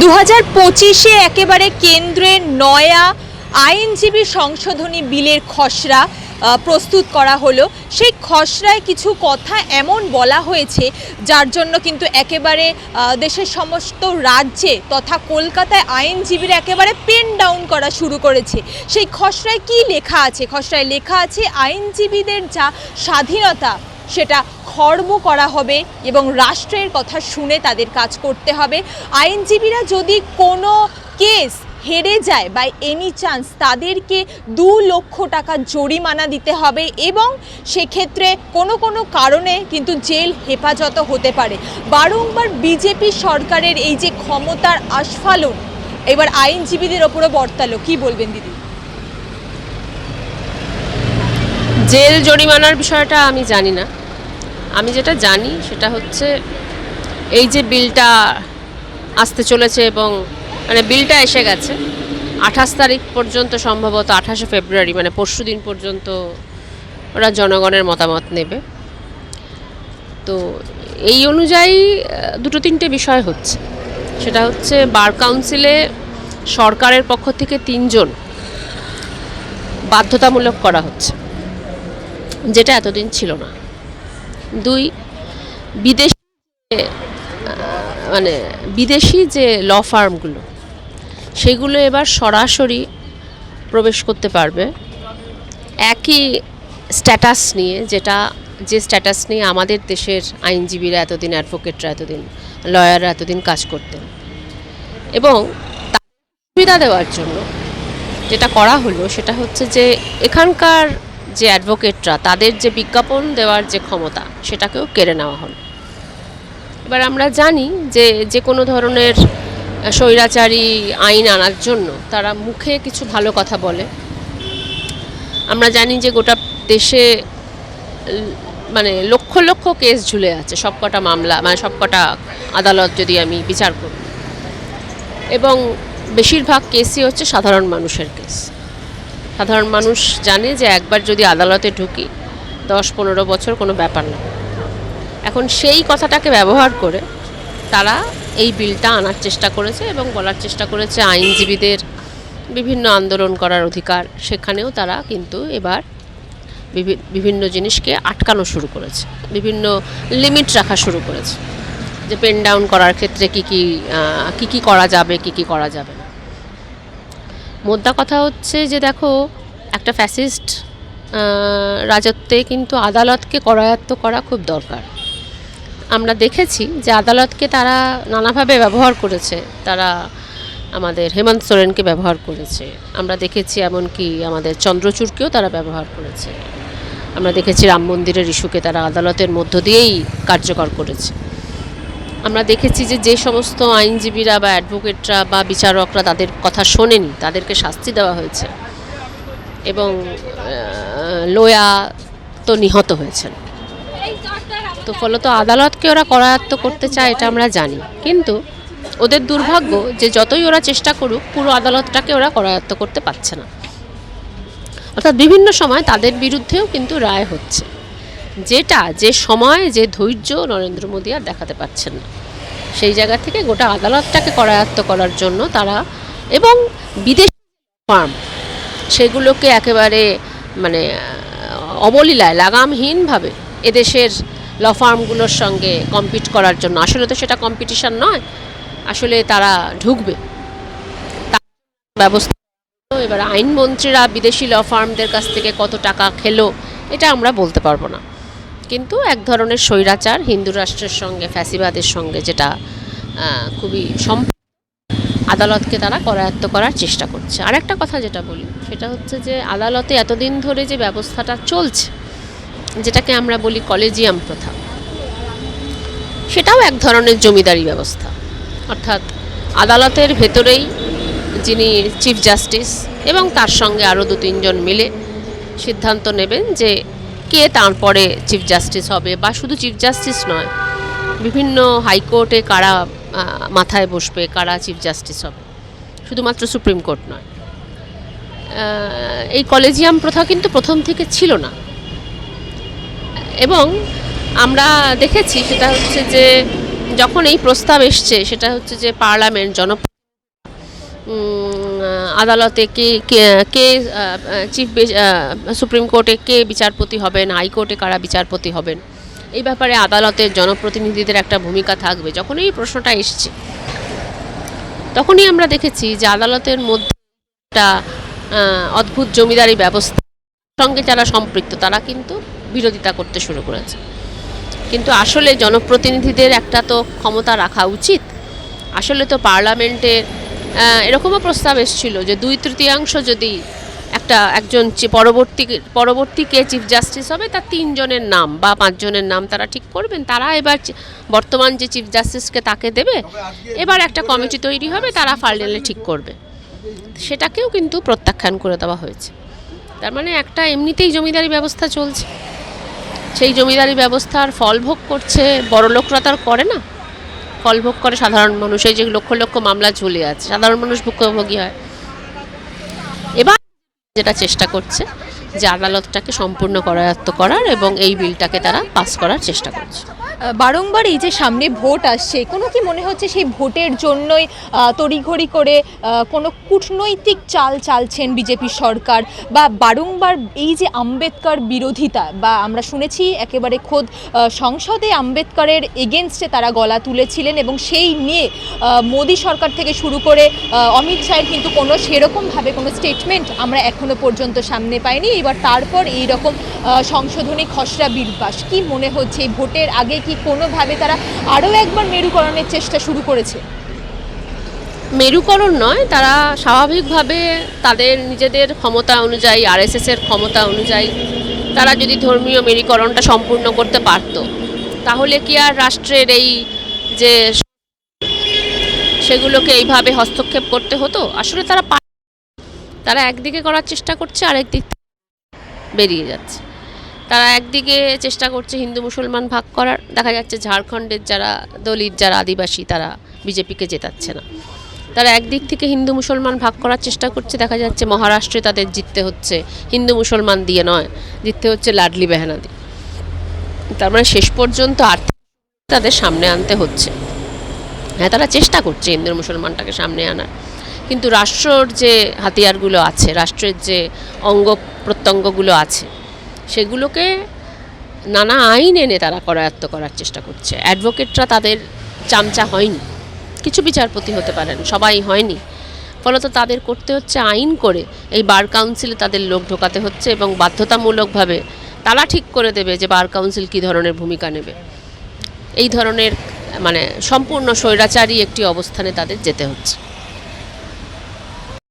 দু হাজার পঁচিশে একেবারে কেন্দ্রের নয়া আইনজীবী সংশোধনী বিলের খসড়া প্রস্তুত করা হলো। সেই খসড়ায় কিছু কথা এমন বলা হয়েছে, যার জন্য কিন্তু একেবারে দেশের সমস্ত রাজ্যে তথা কলকাতায় আইনজীবীরা একেবারে পেন ডাউন করা শুরু করেছে। সেই খসড়ায় কি লেখা আছে? খসড়ায় লেখা আছে, আইনজীবীদের যা স্বাধীনতা সেটা খর্ব করা হবে এবং রাষ্ট্রের কথা শুনে তাদের কাজ করতে হবে। আইনজীবীরা যদি কোনো কেস হেরে যায় বা এনি চান্স তাদেরকে দু লক্ষ টাকা জরিমানা দিতে হবে এবং সেক্ষেত্রে কোনো কোনো কারণে কিন্তু জেল হেফাজত হতে পারে। বারংবার বিজেপি সরকারের এই যে ক্ষমতার আস্ফালন, এবার আইনজীবীদের ওপরও বর্তালো। কি বলবেন দিদি? জেল জরিমানার বিষয়টা আমি জানি না। আমি যেটা জানি সেটা হচ্ছে এই যে বিলটা আসতে চলেছে এবং মানে বিলটা এসে গেছে, আঠাশ তারিখ পর্যন্ত সম্ভবত আঠাশে ফেব্রুয়ারি মানে পরশু দিন পর্যন্ত ওরা জনগণের মতামত নেবে। তো এই অনুযায়ী দুটো তিনটে বিষয় হচ্ছে। সেটা হচ্ছে বার কাউন্সিলে সরকারের পক্ষ থেকে তিনজন বাধ্যতামূলক করা হচ্ছে, যেটা এতদিন ছিল না। দুই, বিদেশি মানে বিদেশি যে ল ফার্মগুলো সেগুলো এবার সরাসরি প্রবেশ করতে পারবে। একই স্ট্যাটাস নিয়ে যেটা, যে স্ট্যাটাস নিয়ে আমাদের দেশের আইনজীবীরা এতদিন অ্যাডভোকেটরা এতদিন লয়াররা এতদিন কাজ করতেন। এবং সুবিধা দেওয়ার জন্য যেটা করা হলো, সেটা হচ্ছে যে এখানকার যে অ্যাডভোকেটরা, তাদের যে বিজ্ঞাপন দেওয়ার যে ক্ষমতা, সেটাকেও কেড়ে নেওয়া হলো। এবার আমরা জানি যে যে কোনো ধরনের স্বৈরাচারী আইন আনার জন্য তারা মুখে কিছু ভালো কথা বলে। আমরা জানি যে গোটা দেশে মানে লক্ষ লক্ষ কেস ঝুলে আছে, সবকটা মামলা মানে সবকটা আদালত যদি আমি বিচার করি। এবং বেশিরভাগ কেসই হচ্ছে সাধারণ মানুষের কেস। সাধারণ মানুষ জানে যে একবার যদি আদালতে ঢুকি, দশ পনেরো বছর কোনো ব্যাপার না। এখন সেই কথাটাকে ব্যবহার করে তারা এই বিলটা আনার চেষ্টা করেছে এবং বলার চেষ্টা করেছে আইনজীবীদের বিভিন্ন আন্দোলন করার অধিকার। সেখানেও তারা কিন্তু এবার বিভি- বিভিন্ন জিনিসকে আটকানো শুরু করেছে, বিভিন্ন লিমিট রাখা শুরু করেছে। যে পেন ডাউন করার ক্ষেত্রে কী কী কী কী করা যাবে, কী কী করা যাবে মোদ্দা কথা হচ্ছে যে দেখো, একটা ফ্যাসিস্ট রাজত্বে কিন্তু আদালতকে করায়ত্ত করা খুব দরকার। আমরা দেখেছি যে আদালতকে তারা নানাভাবে ব্যবহার করেছে। তারা আমাদের হেমন্ত সোরেনকে ব্যবহার করেছে। আমরা দেখেছি এমনকি আমাদের চন্দ্রচূড়কেও তারা ব্যবহার করেছে। আমরা দেখেছি রাম মন্দিরের ইস্যুকে তারা আদালতের মধ্য দিয়েই কার্যকর করেছে। আমরা দেখেছি যে যে সমস্ত আইনজীবীরা বা অ্যাডভোকেটরা বা বিচারকরা তাদের কথা শোনেনি, তাদেরকে শাস্তি দেওয়া হয়েছে এবং লোয়া তো নিহত হয়েছেন। তো ফলত আদালতকে ওরা করায়ত্ত করতে চায় এটা আমরা জানি। কিন্তু ওদের দুর্ভাগ্য যে যতই ওরা চেষ্টা করুক, পুরো আদালতটাকে ওরা করায়ত্ত করতে পারছে না। অর্থাৎ বিভিন্ন সময় তাদের বিরুদ্ধেও কিন্তু রায় হচ্ছে। যেটা যে সময়, যে ধৈর্য নরেন্দ্র মোদী আর দেখাতে পারছেন না। সেই জায়গা থেকে গোটা আদালতটাকে করায়ত্ত করার জন্য তারা এবং বিদেশি ফার্ম সেগুলোকে একেবারে মানে অবলীলায়, লাগামহীনভাবে এদেশের ল ফার্মগুলোর সঙ্গে কম্পিট করার জন্য। আসলে তো সেটা কম্পিটিশান নয়, আসলে তারা ঢুকবে। ব্যবস্থা এবার আইনমন্ত্রীরা বিদেশি ল ফার্মদের কাছ থেকে কত টাকা খেলো, এটা আমরা বলতে পারব না। কিন্তু এক ধরনের স্বৈরাচার হিন্দু রাষ্ট্রের সঙ্গে, ফ্যাসিবাদের সঙ্গে, যেটা খুবই সম আদালতকে তারা করায়ত্ত করার চেষ্টা করছে। আর একটা কথা যেটা বলি, সেটা হচ্ছে যে আদালতে এতদিন ধরে যে ব্যবস্থাটা চলছে, যেটাকে আমরা বলি কলেজিয়াম প্রথা, সেটাও এক ধরনের জমিদারি ব্যবস্থা। অর্থাৎ আদালতের ভেতরেই যিনি চিফ জাস্টিস এবং তার সঙ্গে আরও দু তিনজন মিলে সিদ্ধান্ত নেবেন যে কে তারপরে চিফ জাস্টিস হবে বা শুধু চিফ জাস্টিস নয়, বিভিন্ন হাইকোর্টে কারা মাথায় বসবে, কারা চিফ জাস্টিস হবে? শুধুমাত্র সুপ্রিম কোর্ট নয়। এই কলেজিয়াম প্রথা কিন্তু প্রথম থেকে ছিল না। এবং আমরা দেখেছি সেটা হচ্ছে যে যখন এই প্রস্তাব এসছে, সেটা হচ্ছে যে পার্লামেন্ট জন আদালতে কে কে- চিফ সুপ্রিম কোর্টে কে বিচারপতি হবেন হাইকোর্টে কারা বিচারপতি হবেন? এই ব্যাপারে আদালতের জনপ্রতিনিধিদের একটা ভূমিকা থাকবে। যখন এই প্রশ্নটা এসছে তখনই আমরা দেখেছি যে আদালতের মধ্যে একটা অদ্ভুত জমিদারি ব্যবস্থা সঙ্গে যারা সম্পৃক্ত তারা কিন্তু বিরোধিতা করতে শুরু করেছে। কিন্তু আসলে জনপ্রতিনিধিদের একটা তো ক্ষমতা রাখা উচিত। আসলে তো পার্লামেন্টে আহ, এরকমও প্রস্তাব এসেছিল যে দুই তৃতীয়াংশ যদি একটা একজন পরবর্তী পরবর্তী কে চিফ জাস্টিস হবে, তার তিনজনের নাম বা পাঁচজনের নাম তারা ঠিক করবেন। তারা এবার বর্তমান যে চিফ জাস্টিসকে তাকে দেবে, এবার একটা কমিটি তৈরি হবে, তারা ফাইনালে ঠিক করবে। সেটাকেও কিন্তু প্রত্যাখ্যান করে দেওয়া হয়েছে। তার মানে একটা এমনিতেই জমিদারি ব্যবস্থা চলছে। সেই জমিদারি ব্যবস্থার ফল ভোগ করছে বড় লোকরা তার করে না। ফল ভোগ করে সাধারণ মানুষ, এই যে লক্ষ লক্ষ মামলা ঝুলে আছে, সাধারণ মানুষ ভুক্তভোগী হয়। এবার যেটা চেষ্টা করছে যে আদালতটাকে সম্পূর্ণ করায়ত্ত করার এবং এই বিলটাকে তারা পাস করার চেষ্টা করছে। বারংবার এই যে সামনে ভোট আসছে, কোনো কি মনে হচ্ছে সেই ভোটের জন্যই তড়িঘড়ি করে কোনো কূটনৈতিক চাল চালছেন বিজেপি সরকার? বা বারংবার এই যে আম্বেদকর বিরোধিতা, বা আমরা শুনেছি একেবারে খোদ সংসদে আম্বেদকরের এগেনস্টে তারা গলা তুলেছিলেন এবং সেই নিয়ে মোদী সরকার থেকে শুরু করে অমিত শাহের কিন্তু কোনো সেরকমভাবে কোনো স্টেটমেন্ট আমরা এখনও পর্যন্ত সামনে পাইনি। এবার তারপর এই রকম সংশোধনী খসড়া বিল পাস কি মনে হচ্ছে ভোটের আগে কি কোনোভাবে তারা আরও একবার মেরুকরণের চেষ্টা শুরু করেছে মেরুকরণ নয়, তারা স্বাভাবিকভাবে তাদের নিজেদের ক্ষমতা অনুযায়ী আরএসএসের ক্ষমতা অনুযায়ী তারা যদি ধর্মীয় মেরুকরণটা সম্পূর্ণ করতে পারত, তাহলে কি আর রাষ্ট্রের এই যে সেগুলোকে এইভাবে হস্তক্ষেপ করতে হতো আসলে তারা। তারা একদিকে করার চেষ্টা করছে আর একদিক থেকে বেরিয়ে যাচ্ছে তারা একদিকে চেষ্টা করছে হিন্দু মুসলমান ভাগ করার। দেখা যাচ্ছে ঝাড়খণ্ডের যারা দলিত, যারা আদিবাসী, তারা বিজেপিকে জেতাচ্ছে না। তারা একদিক থেকে হিন্দু মুসলমান ভাগ করার চেষ্টা করছে, দেখা যাচ্ছে মহারাষ্ট্রে তাদের জিততে হচ্ছে, হিন্দু মুসলমান দিয়ে নয়, জিততে হচ্ছে লাডলি বেহানা দিয়ে তার মানে শেষ পর্যন্ত আর্থিক তাদের সামনে আনতে হচ্ছে। হ্যাঁ তারা চেষ্টা করছে হিন্দু মুসলমানটাকে সামনে আনার। কিন্তু রাষ্ট্রর যে হাতিয়ারগুলো আছে, রাষ্ট্রের যে অঙ্গ প্রত্যঙ্গগুলো আছে সেগুলোকে নানা আইন এনে তারা করায়ত্ত করার চেষ্টা করছে। অ্যাডভোকেটরা তাদের চামচা হয়নি। কিছু বিচারপতি হতে পারেন, সবাই হয়নি। ফলত তাদের করতে হচ্ছে আইন করে এই বার কাউন্সিলে তাদের লোক ঢোকাতে হচ্ছে এবং বাধ্যতামূলকভাবে তারা ঠিক করে দেবে যে বার কাউন্সিল কী ধরনের ভূমিকা নেবে। এই ধরনের মানে সম্পূর্ণ স্বৈরাচারী একটি অবস্থানে তাদের যেতে হচ্ছে।